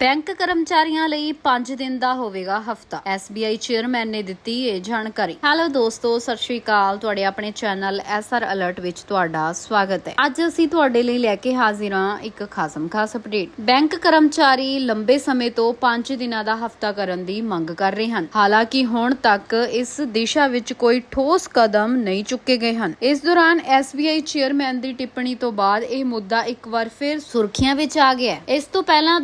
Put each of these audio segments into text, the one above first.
Bank ਕਰਮਚਾਰੀਆਂ ਲਈ 5 ਦਿਨ ਦਾ ਹੋਵੇਗਾ ਹਫਤਾ। SBI ਚੇਅਰਮੈਨ ਨੇ ਦਿੱਤੀ ਇਹ ਜਾਣਕਾਰੀ। ਹੈਲੋ ਦੋਸਤੋ, ਸਤਿ ਸ਼੍ਰੀ ਅਕਾਲ। ਤੁਹਾਡੇ ਆਪਣੇ ਚੈਨਲ SR ਅਲਰਟ ਵਿੱਚ ਤੁਹਾਡਾ ਸਵਾਗਤ ਹੈ। ਅੱਜ ਅਸੀਂ ਤੁਹਾਡੇ ਲਈ ਲੈ ਕੇ ਹਾਜ਼ਰ ਹਾਂ ਇੱਕ ਖਾਸਮ ਖਾਸ ਅਪਡੇਟ। ਬੈਂਕ ਕਰਮਚਾਰੀ ਲੰਬੇ ਸਮੇਂ ਤੋਂ 5 ਦਿਨਾਂ ਦਾ ਹਫਤਾ ਕਰਨ ਦੀ ਮੰਗ ਕਰ ਰਹੇ ਹਨ। ਹਾਲਾਂਕਿ ਹੁਣ ਤੱਕ ਇਸ ਦਿਸ਼ਾ ਵਿੱਚ ਕੋਈ ਠੋਸ ਕਦਮ ਨਹੀਂ ਚੁੱਕੇ ਗਏ ਹਨ। ਇਸ ਦੌਰਾਨ SBI ਚੇਅਰਮੈਨ ਦੀ ਟਿੱਪਣੀ ਤੋਂ ਬਾਅਦ ਇਹ ਮੁੱਦਾ ਇੱਕ ਵਾਰ ਫਿਰ ਸੁਰਖੀਆਂ ਵਿੱਚ ਆ ਗਿਆ ਇਸ ਤੋਂ ਪਹਿਲਾਂ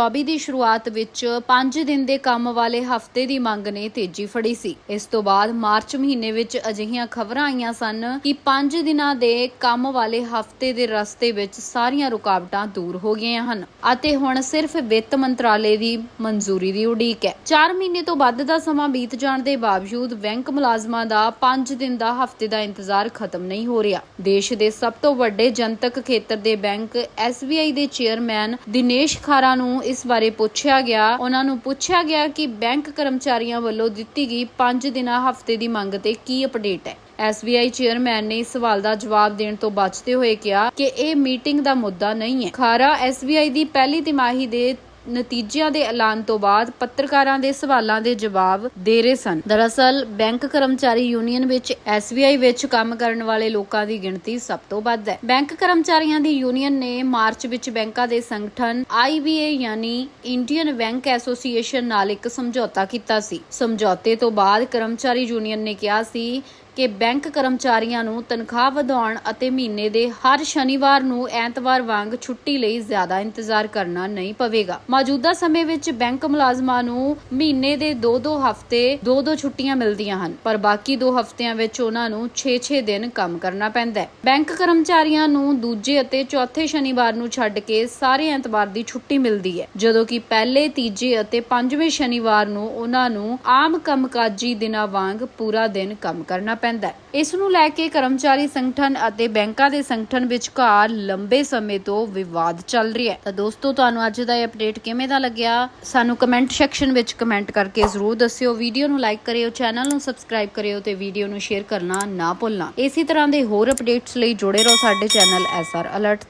2024 ਦੀ ਸ਼ੁਰੂਆਤ ਵਿੱਚ 5 ਦਿਨ ਦੇ ਕੰਮ ਵਾਲੇ ਹਫ਼ਤੇ ਦੀ ਮੰਗ ਨੇ ਤੇਜ਼ੀ ਫੜੀ ਸੀ। ਇਸ ਤੋਂ ਬਾਅਦ ਮਾਰਚ ਮਹੀਨੇ ਵਿੱਚ ਅਜਿਹੀਆਂ ਖਬਰਾਂ ਆਈਆਂ ਸਨ ਕਿ 5 ਦਿਨਾਂ ਦੇ ਕੰਮ ਵਾਲੇ ਹਫ਼ਤੇ ਦੇ ਰਸਤੇ ਵਿੱਚ ਸਾਰੀਆਂ ਰੁਕਾਵਟਾਂ ਦੂਰ ਹੋ ਗਈਆਂ ਹਨ ਅਤੇ ਹੁਣ ਸਿਰਫ ਵਿੱਤ ਮੰਤਰਾਲੇ ਦੀ ਮਨਜ਼ੂਰੀ ਦੀ ਉਡੀਕ ਹੈ। 4 ਮਹੀਨੇ ਤੋਂ ਵੱਧ ਦਾ ਸਮਾਂ ਬੀਤ ਜਾਣ ਦੇ ਬਾਵਜੂਦ ਬੈਂਕ ਮੁਲਾਜ਼ਮਾਂ ਦਾ 5 ਦਿਨ ਦਾ ਹਫ਼ਤੇ ਦਾ ਇੰਤਜ਼ਾਰ ਖਤਮ ਨਹੀਂ ਹੋ ਰਿਹਾ। ਦੇਸ਼ ਦੇ ਸਭ ਤੋਂ ਵੱਡੇ ਜਨਤਕ ਖੇਤਰ ਦੇ ਬੈਂਕ SBI ਦੇ ਚੇਅਰਮੈਨ ਦਿਨੇਸ਼ ਖਾਰਾ ਨੂੰ ਇਸ ਬਾਰੇ ਪੁੱਛਿਆ ਗਿਆ। ਉਹਨਾਂ ਨੂੰ ਪੁੱਛਿਆ ਗਿਆ ਕਿ ਬੈਂਕ ਕਰਮਚਾਰੀਆਂ ਵੱਲੋਂ ਦਿੱਤੀ ਗਈ 5 ਦਿਨਾਂ ਹਫ਼ਤੇ ਦੀ ਮੰਗ ਤੇ ਕੀ ਅਪਡੇਟ ਹੈ। SBI ਚੇਅਰਮੈਨ ਨੇ ਇਸ ਸਵਾਲ ਦਾ ਜਵਾਬ ਦੇਣ ਤੋਂ ਬਚਦੇ ਹੋਏ ਕਿਹਾ ਕਿ ਇਹ ਮੀਟਿੰਗ ਦਾ ਮੁੱਦਾ ਨਹੀਂ ਹੈ। ਖਾਰਾ SBI ਦੀ ਪਹਿਲੀ ਤਿਮਾਹੀ ਦੇ ਨਤੀਜਿਆਂ ਦੇ ਐਲਾਨ ਤੋਂ ਬਾਅਦ ਪੱਤਰਕਾਰਾਂ ਦੇ ਸਵਾਲਾਂ ਦੇ ਜਵਾਬ ਦੇ ਰਹੇ ਸਨ। ਦਰਅਸਲ, ਬੈਂਕ ਕਰਮਚਾਰੀ ਯੂਨੀਅਨ ਵਿੱਚ SBI ਵਿੱਚ ਕੰਮ ਕਰਨ ਵਾਲੇ ਲੋਕਾਂ ਦੀ ਗਿਣਤੀ ਸਭ ਤੋਂ ਵੱਧ ਹੈ। ਬੈਂਕ ਕਰਮਚਾਰੀਆਂ ਦੀ ਯੂਨੀਅਨ ਨੇ ਮਾਰਚ ਵਿੱਚ ਬੈਂਕਾਂ ਦੇ ਸੰਗਠਨ IBA ਯਾਨੀ ਇੰਡੀਅਨ ਬੈਂਕ ਐਸੋਸੀਏਸ਼ਨ ਨਾਲ ਇੱਕ ਸਮਝੌਤਾ ਕੀਤਾ ਸੀ। ਸਮਝੌਤੇ ਤੋਂ ਬਾਅਦ ਕਰਮਚਾਰੀ ਯੂਨੀਅਨ ਨੇ ਕਿਹਾ ਸੀ ਕਿ ਬੈਂਕ ਕਰਮਚਾਰੀਆਂ ਨੂੰ ਤਨਖਾਹ ਵਧਾਉਣ ਅਤੇ ਮਹੀਨੇ ਦੇ ਹਰ ਸ਼ਨੀਵਾਰ ਨੂੰ ਐਤਵਾਰ ਵਾਂਗ ਛੁੱਟੀ ਲਈ ਜ਼ਿਆਦਾ ਇੰਤਜ਼ਾਰ ਕਰਨਾ ਨਹੀਂ ਪਵੇਗਾ। ਮੌਜੂਦਾ ਸਮੇਂ ਵਿੱਚ ਬੈਂਕ ਮੁਲਾਜ਼ਮਾਂ ਨੂੰ ਮਹੀਨੇ ਦੇ 2-2 ਹਫ਼ਤੇ 2-2 ਛੁੱਟੀਆਂ ਮਿਲਦੀਆਂ ਹਨ, ਪਰ ਬਾਕੀ 2 ਹਫ਼ਤਿਆਂ ਵਿੱਚ ਉਹਨਾਂ ਨੂੰ 6-6 ਦਿਨ ਕੰਮ ਕਰਨਾ ਪੈਂਦਾ ਹੈ। ਬੈਂਕ ਕਰਮਚਾਰੀਆਂ ਨੂੰ ਦੂਜੇ ਅਤੇ ਚੌਥੇ ਸ਼ਨੀਵਾਰ ਨੂੰ ਛੱਡ ਕੇ ਸਾਰੇ ਐਤਵਾਰ ਦੀ ਛੁੱਟੀ ਮਿਲਦੀ ਹੈ, ਜਦੋਂ ਕਿ ਪਹਿਲੇ, ਤੀਜੇ ਅਤੇ ਪੰਜਵੇਂ ਸ਼ਨੀਵਾਰ ਨੂੰ ਉਹਨਾਂ ਨੂੰ ਆਮ ਕੰਮਕਾਜੀ ਦਿਨਾਂ ਵਾਂਗ ਪੂਰਾ ਦਿਨ ਕੰਮ ਕਰਨਾ ਪੈਂਦਾ ਇਸ ਨੂੰ ਲੈ ਕੇ ਕਰਮਚਾਰੀ ਸੰਗਠਨ ਅਤੇ ਬੈਂਕਾਂ ਦੇ ਸੰਗਠਨ ਵਿਚਕਾਰ ਲੰਬੇ ਸਮੇਂ ਤੋਂ ਵਿਵਾਦ ਚੱਲ ਰਿਹਾ ਹੈ। ਤਾਂ ਦੋਸਤੋ, ਤੁਹਾਨੂੰ ਅੱਜ ਦਾ ਇਹ ਅਪਡੇਟ ਕਿਵੇਂ ਦਾ ਲੱਗਿਆ? ਸਾਨੂੰ ਕਮੈਂਟ ਸੈਕਸ਼ਨ ਵਿੱਚ ਕਮੈਂਟ ਕਰਕੇ ਜ਼ਰੂਰ ਦੱਸਿਓ। ਵੀਡੀਓ ਨੂੰ ਲਾਈਕ ਕਰਿਓ ਚੈਨਲ ਨੂੰ ਸਬਸਕ੍ਰਾਈਬ ਕਰਿਓ ਤੇ ਵੀਡੀਓ ਨੂੰ ਸ਼ੇਅਰ ਕਰਨਾ ਨਾ ਭੁੱਲਣਾ। ਇਸੇ ਤਰ੍ਹਾਂ ਦੇ ਹੋਰ ਅਪਡੇਟਸ ਲਈ ਜੁੜੇ ਰਹੋ ਸਾਡੇ ਚੈਨਲ ਐਸਆਰ ਅਲਰਟ ਤੇ।